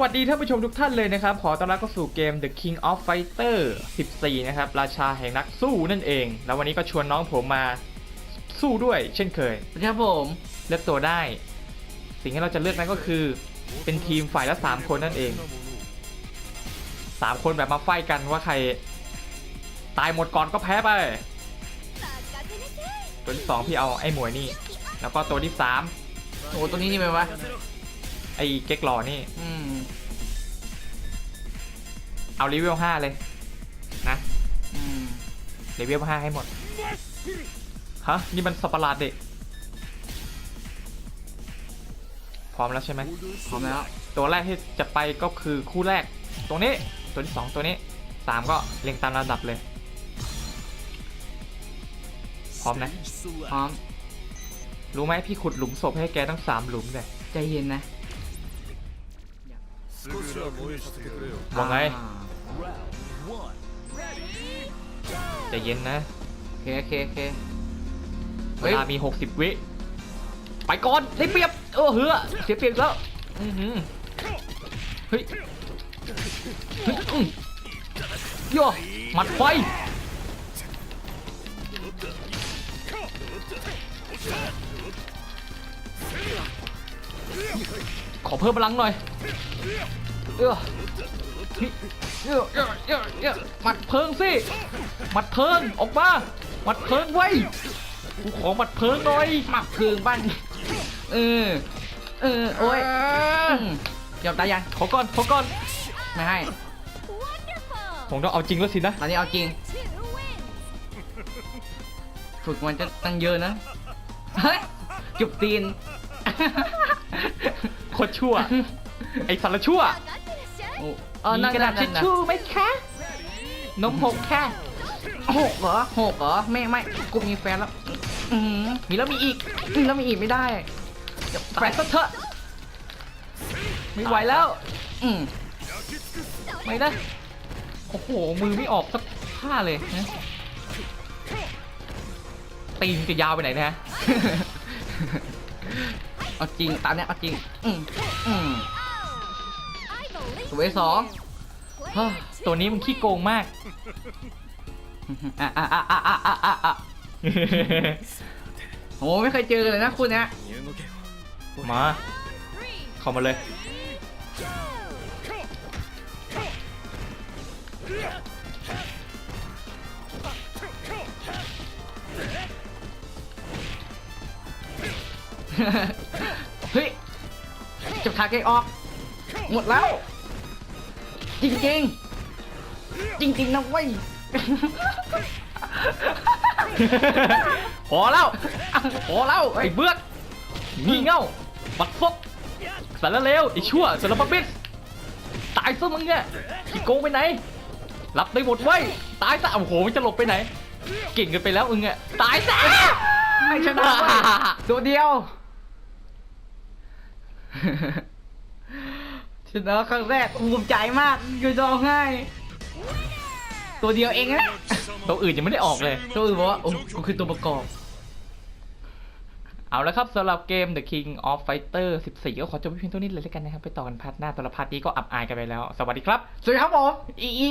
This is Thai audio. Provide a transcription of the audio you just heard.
วัสดีท่านผู้ชมทุกท่านเลยนะครับ ขอต้อนรับเข้าสู่เกม The King of Fighter 14 นะครับ ราชาแห่งนักสู้นั่นเอง แล้ววันนี้ก็ชวนน้องผมมาสู้ด้วยเช่นเคยครับผมเลือกตัวได้ สิ่งที่เราจะเลือกนั้นก็คือ เป็นทีมฝ่ายละ 3 คนนั่นเอง 3 คนแบบมาไฟกันว่าใคร ตายหมดก่อนก็แพ้ไป ตัวที่ 2 พี่เอาไอ้หมวยนี่ แล้วก็ตัวที่โอ้ตัวนี้นี่เป็นวะ3 ไอ้เก๊กหล่อนี่ อืม เอารีเวล5เลย นะอืมเลเวล5ให้หมด ฮะ นี่มันสัตว์ประหลาดเด็กพร้อมแล้วใช่ไหมพร้อมแล้ว ตัวแรกที่จะไปก็คือคู่แรก ตรงนี้ ตัวที่2ตัวนี้3ก็เรียงตามระดับเลย พร้อมนะ พร้อม รู้ไหมพี่ขุดหลุมศพให้แกตั้ง3หลุมเลยใจเย็นนะ ว่าไงจะเย็นนะโอเคโอเคโอเคเวเฮ้ยลามี 60 วิ ไปก่อนได้เปรียบเออเหือเสียเปรียบแล้วอือหือเฮ้ยเฮ้ยอื้อย่อหมัดไฟขอเพิ่มพลังหน่อย เออเออเออเออเออหมัดเพิงสิหมัดเพิงออกมาหมัดเพิงไว้กูขอหมัดเพิงหน่อยหมักพึงบ้านเออเออโอ้ยอยอมตายยังขอก่อนขอก่อนไม่ให้ผมต้องเอาจริงแล้วสินะตอนนี้เอาจริงฝึกมันจะตั้งเยอะนะเฮ้ยจุบตีนโคตรชั่ว ไอ้สารชั่วโอ้มีกระดาษทิชชู่ไหมคะนมหกค่ะหกเหรอหกเหรอไม่ไม่กูมีแฟนแล้วอืมมีแล้วมีอีกมีแล้วมีอีกไม่ได้เดี๋ยวแฟนซะเถอะไม่ไหวแล้ว อืมไม่ได้โอ้โหมือไม่ออกสักท่าเลยนะตีนจะยาวไปไหนเนะฮะเอาจริงตามเนี้ยเอาจริง อืมอืม เวสองตัวนี้มันขี้โกงมากโอ้ไม่เคยเจอเลยนะคุณนะมาเข้ามาเลยเฮ้ยจับทาเกออก หมดแล้ว จริงจริงๆจริงๆนะเว้ยพอแล้วพอแล้วไอ้เบือกงี่เง่าบักฟกสารเลวไอ้ชั่วสารพัดบิดตายซะมึงเนี่ยขี้โกงไปไหนรับได้หมดไว้ยตายซะโอ้โหมันจะหลบไปไหน เก่งเกันไปแล้วมึงอะตายซะไม่ชนะเว้ยตัวเดียว ชนะครั้งแรกภูมิใจมากอยู่ร้องไห้ตัวเดียวเองนะตัวอื่นยังไม่ได้ออกเลย ตัวอื่นบอกว่าโอ้กูคือตัวประกอบ เอาละครับสำหรับเกม The King of Fighter 14 ก็ขอจบไว้เพียงเท่านี้เลยแล้วกันนะครับ ไปต่อกันพาร์ทหน้าตัวละพาร์ทนี้ก็อับอายกันไปแล้ว สวัสดีครับ สวัสดีครับผมอีอี